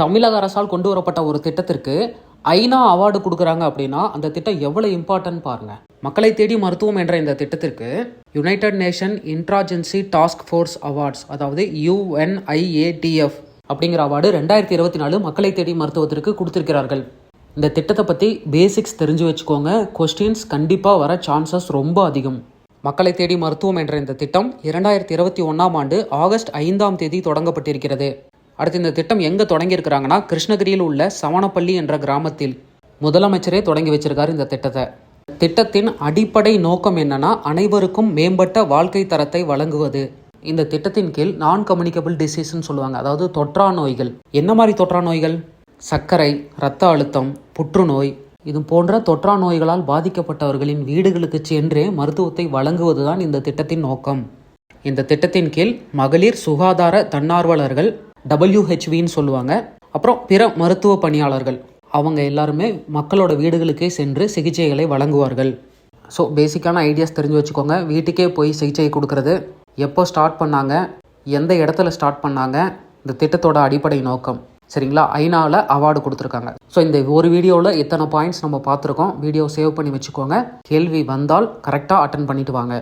தமிழக அரசால் கொண்டு வரப்பட்ட ஒரு திட்டத்திற்கு ஐநா அவார்டு கொடுக்குறாங்க அப்படின்னா அந்த திட்டம் எவ்வளோ இம்பார்ட்டன்ட் பாருங்க. மக்களை தேடி மருத்துவம் என்ற இந்த திட்டத்திற்கு United Nation interagency task force awards அதாவது யுஎன்ஐஏடிஎஃப் அப்படிங்கிற அவார்டு ரெண்டாயிரத்தி இருபத்தி நாலு மக்களை தேடி மருத்துவத்திற்கு கொடுத்துருக்கிறார்கள். இந்த திட்டத்தை பற்றி பேசிக்ஸ் தெரிஞ்சு வச்சுக்கோங்க. கொஸ்டின்ஸ் கண்டிப்பாக வர சான்சஸ் ரொம்ப அதிகம். மக்களை தேடி மருத்துவம் என்ற இந்த திட்டம் இரண்டாயிரத்தி இருபத்தி ஒன்றாம் ஆண்டு ஆகஸ்ட் ஐந்தாம் தேதி தொடங்கப்பட்டிருக்கிறது. அடுத்து இந்த திட்டம் எங்கே தொடங்கியிருக்கிறாங்கன்னா கிருஷ்ணகிரியில் உள்ள சவணப்பள்ளி என்ற கிராமத்தில். முதலமைச்சரே தொடங்கி வச்சிருக்காரு இந்த திட்டத்தை. திட்டத்தின் அடிப்படை நோக்கம் என்னன்னா அனைவருக்கும் மேம்பட்ட வாழ்க்கை தரத்தை வழங்குவது. இந்த திட்டத்தின் கீழ் நான் கம்யூனிகபிள் டிசீஸ்னு சொல்லுவாங்க. அதாவது தொற்றா நோய்கள். என்ன மாதிரி தொற்றா நோய்கள்? சர்க்கரை இரத்த அழுத்தம் புற்றுநோய். இது போன்ற தொற்றா நோய்களால் பாதிக்கப்பட்டவர்களின் வீடுகளுக்கு சென்றே மருத்துவத்தை வழங்குவதுதான் இந்த திட்டத்தின் நோக்கம். இந்த திட்டத்தின் கீழ் மகளிர் சுகாதார தன்னார்வலர்கள் டபிள்யூஹெச்வின்னு சொல்லுவாங்க. அப்புறம் பிற மருத்துவ பணியாளர்கள். அவங்க எல்லாருமே மக்களோட வீடுகளுக்கே சென்று சிகிச்சைகளை வழங்குவார்கள். ஸோ பேசிக்கான ஐடியாஸ் தெரிஞ்சு வச்சுக்கோங்க. வீட்டுக்கே போய் சிகிச்சை கொடுக்கறது. எப்போ ஸ்டார்ட் பண்ணாங்க? எந்த இடத்துல ஸ்டார்ட் பண்ணாங்க? இந்த திட்டத்தோட அடிப்படை நோக்கம். சரிங்களா? ஐநாவில் அவார்டு கொடுத்துருக்காங்க. ஸோ இந்த ஒரு வீடியோவில் இத்தனை பாயிண்ட்ஸ் நம்ம பார்த்துருக்கோம். வீடியோ சேவ் பண்ணி வச்சுக்கோங்க. கேள்வி வந்தால் கரெக்டாக அட்டன் பண்ணிட்டு வாங்க.